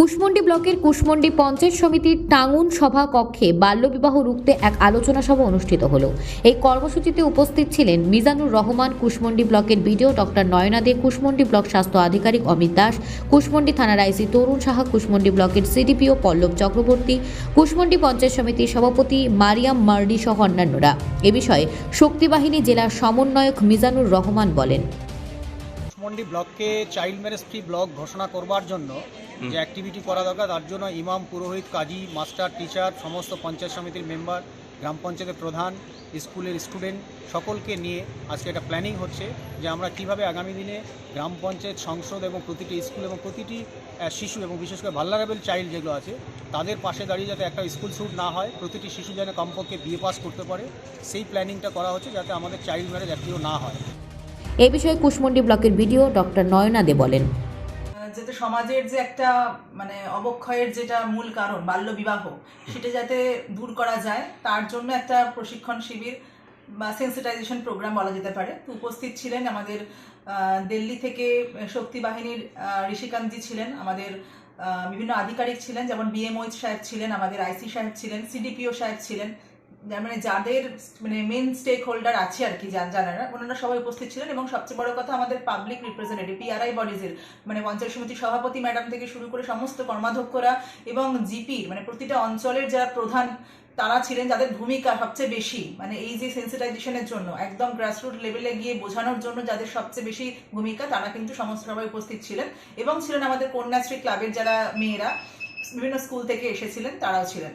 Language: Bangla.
কুশমন্ডি ব্লকের কুশমন্ডি পঞ্চায়েত সমিতির টাঙ্গুন সভা কক্ষে বাল্যবিবাহ রুখতে এক আলোচনা সভা অনুষ্ঠিত হলো। এই কর্মসূচিতে উপস্থিত ছিলেন মিজানুর রহমান কুশমন্ডি ব্লকের BDO doctor Nayana De, Kushmandi block স্বাস্থ্য আধিকারিক অমিত দাস, কুশমন্ডি থানার আইসি তরুণ সাহা, কুশমন্ডি ব্লকের সিডিপিও পল্লব চক্রবর্তী, কুশমন্ডি পঞ্চায়েত সমিতির সভাপতি মারিয়াম মার্ডি সহ অন্যান্যরা। এ বিষয়ে শক্তিবাহিনী জেলার সমন্বয়ক মিজানুর রহমান বলেন। কুশমন্ডি ব্লককে চাইল্ড ম্যারেজ ফ্রি ব্লক ঘোষণা করবার জন্য যে অ্যাক্টিভিটি করা দরকার, তার জন্য ইমাম, পুরোহিত, কাজী, মাস্টার, টিচার, সমস্ত পঞ্চায়েত সমিতির মেম্বার, গ্রাম পঞ্চায়েতের প্রধান, স্কুলের স্টুডেন্ট, সকলকে নিয়ে আজকে একটা প্ল্যানিং হচ্ছে যে আমরা কীভাবে আগামী দিনে গ্রাম পঞ্চায়েত সংসদ এবং প্রতিটি স্কুল এবং প্রতিটি শিশু এবং বিশেষ করে ভাল্লারেবল চাইল্ড যেগুলো আছে, তাদের পাশে দাঁড়িয়ে যাতে একটা স্কুল শুট না হয়, প্রতিটি শিশু যেন কমপক্ষে বিএ পাস করতে পারে, সেই প্ল্যানিংটা করা হচ্ছে যাতে আমাদের চাইল্ড ম্যারেজ একটিও না হয়। এ বিষয়ে কুশমন্ডি ব্লকের বিডিও ডক্টর নয়না দে বলেন। যাতে সমাজের যে একটা মানে অবক্ষয়ের যেটা মূল কারণ বাল্য বিবাহ সেটা যাতে দূর করা যায়, তার জন্য একটা প্রশিক্ষণ শিবির বা সেন্সিটাইজেশন প্রোগ্রাম বলা যেতে পারে। উপস্থিত ছিলেন আমাদের দিল্লি থেকে শক্তি বাহিনীর ঋষিকান্তজি ছিলেন, আমাদের বিভিন্ন আধিকারিক ছিলেন, যেমন বিএম ওইচ সাহেব ছিলেন, আমাদের আইসি সাহেব ছিলেন সিডিপিও সাহেব ছিলেন মানে যাদের মানে মেন স্টেক হোল্ডার আছে আর কি জান জানারা ওনারা সবাই উপস্থিত ছিলেন এবং সবচেয়ে বড় কথা আমাদের পাবলিক রিপ্রেজেন্টেটিভ পিআরআই বডিজের মানে পঞ্চায়েত সমিতির সভাপতি ম্যাডাম থেকে শুরু করে সমস্ত কর্মাধ্যক্ষরা এবং জিপির মানে প্রতিটা অঞ্চলের যারা প্রধান, তারা ছিলেন যাদের ভূমিকা সবচেয়ে বেশি মানে এই যে সেন্সিটাইজেশনের জন্য, একদম গ্রাসরুট লেভেলে গিয়ে বোঝানোর জন্য যাদের সবচেয়ে বেশি ভূমিকা, তারা কিন্তু সমস্ত সবাই উপস্থিত ছিলেন এবং ছিলেন আমাদের কন্যাশ্রী ক্লাবের যারা মেয়েরা, বিভিন্ন স্কুল থেকে এসেছিলেন, তারাও ছিলেন।